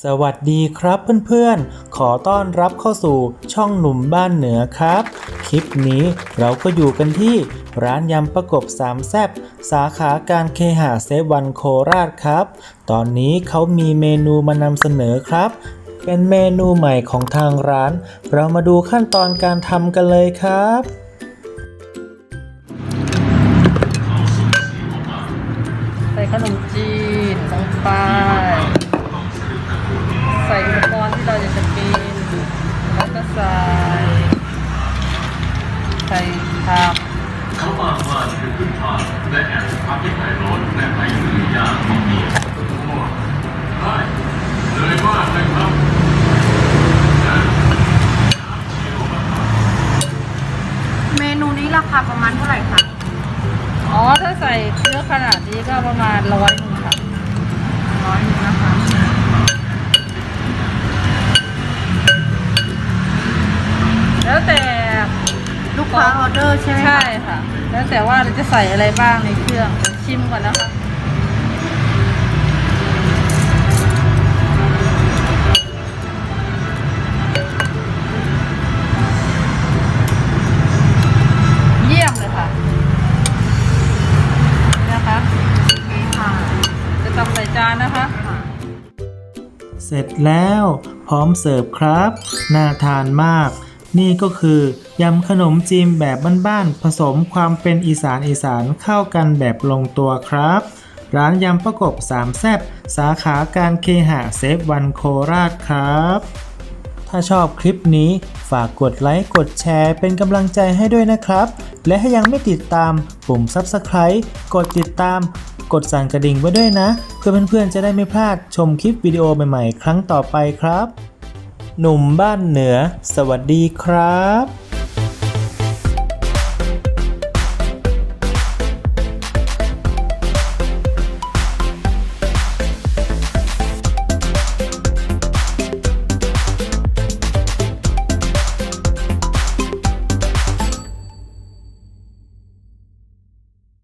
สวัสดีครับเพื่อนๆ ขอต้อนรับเข้าสู่ช่องหนุ่มบ้านเหนือครับ คลิปนี้เราก็อยู่กันที่ร้านยำประกบสามแซบสาขาการเคหะเซวันโคราชครับ ตอนนี้เขามีเมนูมานำเสนอครับ เป็นเมนูใหม่ของทางร้าน เรามาดูขั้นตอนการทำกันเลยครับ ส่ผักเขาอ้างว่านี่คือขึ้นทางและแอบทำให้ไข่ร้อนและไข่ยืนยาของมีได้เลยมากเลยครับเมนูนี้ราคาประมาณเท่าไหร่คะอ๋อ ถ้าใส่เนื้อขนาดนี้ก็ประมาณร้อยหนึงค่ะร้อยหนึงนะคะ ค้าออเดอร์ใช่ไหมคะใช่ค่ะ แล้วแต่ว่าเราจะใส่อะไรบ้างในเครื่องเดี๋ยวชิมก่อนนะคะเยี่ยมเลยค่ะนี่นะคะโอเคค่ะจะตักใส่จานนะคะค่ะเสร็จแล้วพร้อมเสิร์ฟครับ น่าทานมาก นี่ก็คือยำขนมจีนแบบบ้านๆผสมความเป็นอีสานอีสานเข้ากันแบบลงตัวครับ ร้านยำประกบสามแซบสาขาการเคหะเซฟวันโคราชครับ ถ้าชอบคลิปนี้ฝากกดไลค์กดแชร์เป็นกำลังใจให้ด้วยนะครับ และถ้ายังไม่ติดตามปุ่ม Subscribe กดติดตาม กดสั่นกระดิ่งไว้ด้วยนะ เพื่อเพื่อนๆจะได้ไม่พลาดชมคลิปวิดีโอใหม่ๆ ครั้งต่อไปครับ หนุ่มบ้านเหนือ สวัสดีครับ